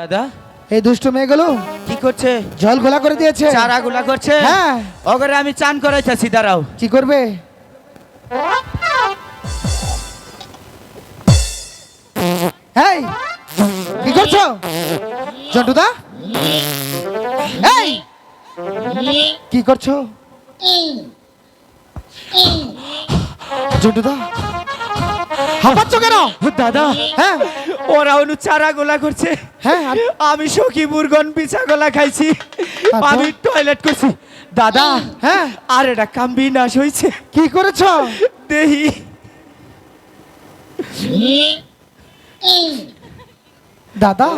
দাদা? এই দুষ্ট মেয়েগুলো কি করছে? জল ঘোলা করে দিয়েছে। চারা গুলা করছে? হ্যাঁ। ওগরে আমি চান করাইতেছি দাঁড়াও। কি করবে? এই কি করছ? জন্টুদা? এই কি করছ? জন্টুদা? হাঁপাচ্ছ কেন? দাদা হ্যাঁ। ওরা অনু চারা গোলা করছে। হ্যাঁ আমি সখী মুরগন পিছা গোলা খাইছি। আমি টয়লেট করছি। দাদা হ্যাঁ। আর এটা কাম বিনাশ হয়েছে কি করেছ? দেহি। দাদা।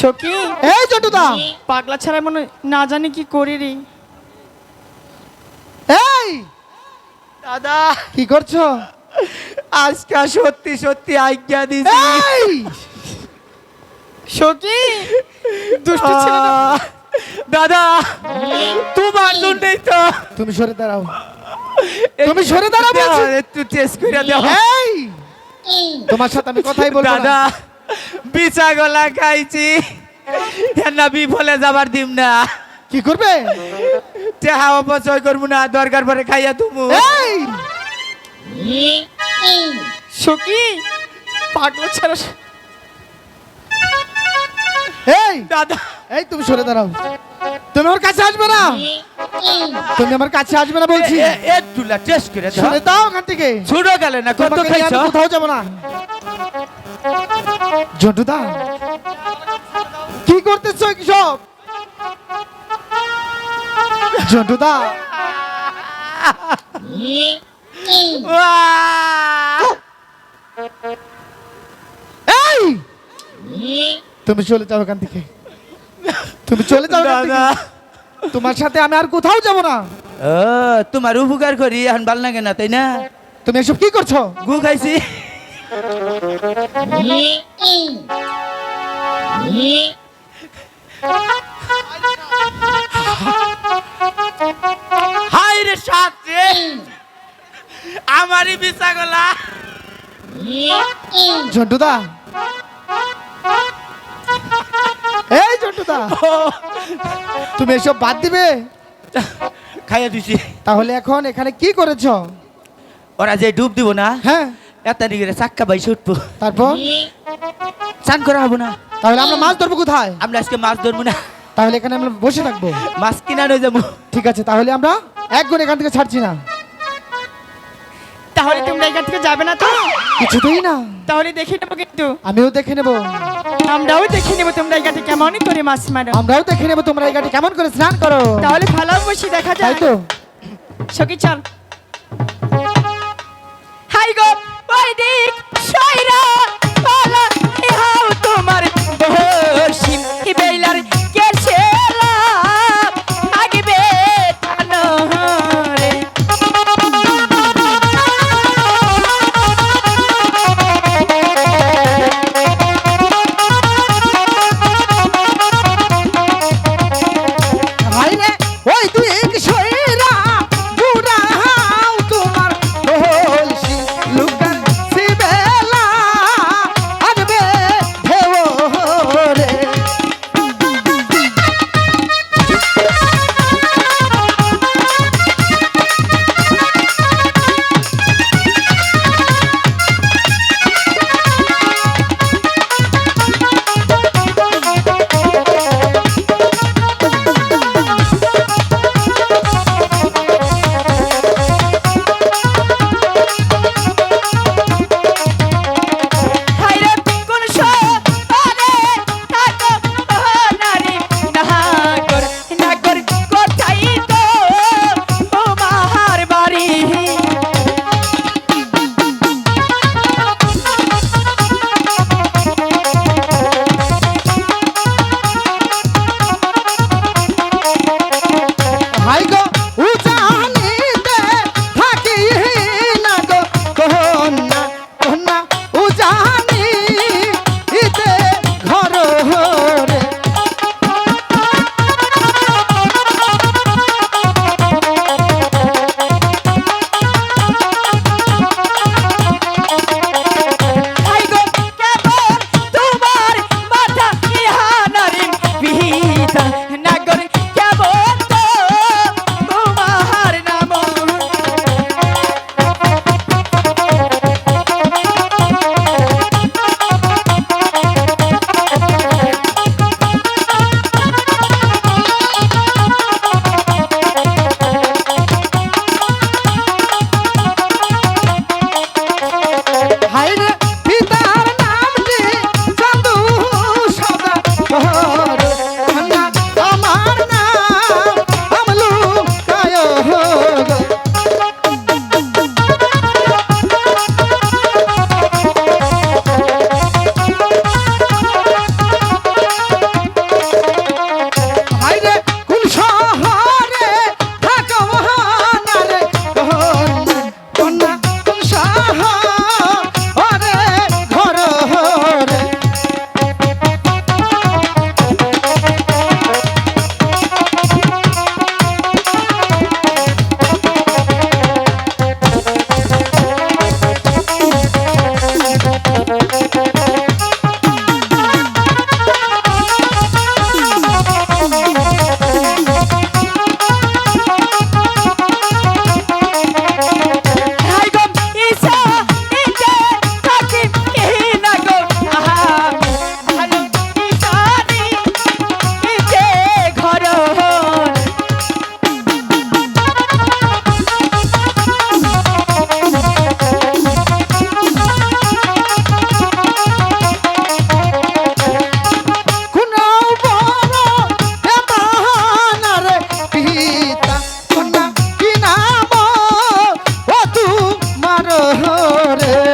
সখী? এই জন্টুদা পাগলা ছাড়া মনে না জানি কি করি রে এই। দাদা। কি করছ? আজকে সত্যি সত্যি আজ্ঞা দিছি এই! সখী দুষ্টু ছেলে দাদা তোমার জন্যই তো। তুমি সরে দাঁড়াও। তুমি সরে দাঁড়াও একটু টেস্ট করে দাও। এই! তোমার সাথে আমি কথাই বলব দাদা বিচা গলা খাইছি না বিফলে যাবার দিম না। কি করবে? টেহা অপচয় করব না দরকার পরে খাইয়া তুমু। এই! সখী পাগলা ছাড়া এই! দাদা। এই তুমি সরে দাঁড়াও। তুমি আমার কাছে আসবে না? তুমি আমার কাছে আসবে না বলছি। একটু টেস্ট করে দাও। সরে দাও ওখান থেকে। ছোট গেলে না কত কোথাও যাব না। জন্টু দা কি করতেছ সব জন্টু দা আহ! এই! তুমি চলে যাও ওখান থেকে। তুমি চলে যাও এখান দাদা। তোমার সাথে আমি আর কোথাও যাব না। ও তোমার উপকার করি এখন ভালো লাগে না তাই না? তুমি এসব কি করছ? গু খাইছি। হাই রে রে! আমারই বিচা গলা জন্টু দা এই জন্টু দা তুমি এসব বাদ দিবে? খাইয়া দিছি। তাহলে এখন এখানে কি করেছ? ওরা যে ডুব দিব না হ্যাঁ। এত দিকে চাক্কা বাইসে উঠবো। তারপর? চান করা হব না। তাহলে আমরা মাছ ধরবো কোথায়? আমরা আজকে মাছ ধরবো না। তাহলে এখানে আমরা বসে থাকব। মাছ কিনা নয় যাব। ঠিক আছে তাহলে আমরা এক গুণ এখান থেকে ছাড়ছি না। তাহলে তোমরা এখান থেকে যাবে না তো? কিছুতেই না। তাহলে দেখে নেব কিন্তু। আমিও দেখে নেব। আমরাও দেখে নেব তোমরা এই ঘাটে কেমন করে মাছ মারো। আমরাও দেখে নেব তোমরা এই গাটি কেমন করে স্নান করো। তাহলে ভালো বসে দেখা যায় তো। সখী চল। হাই গো ওই দিক। রে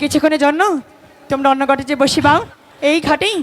কিছুক্ষণের জন্য তোমরা অন্য ঘাটে যে বসি বাও এই ঘাটেই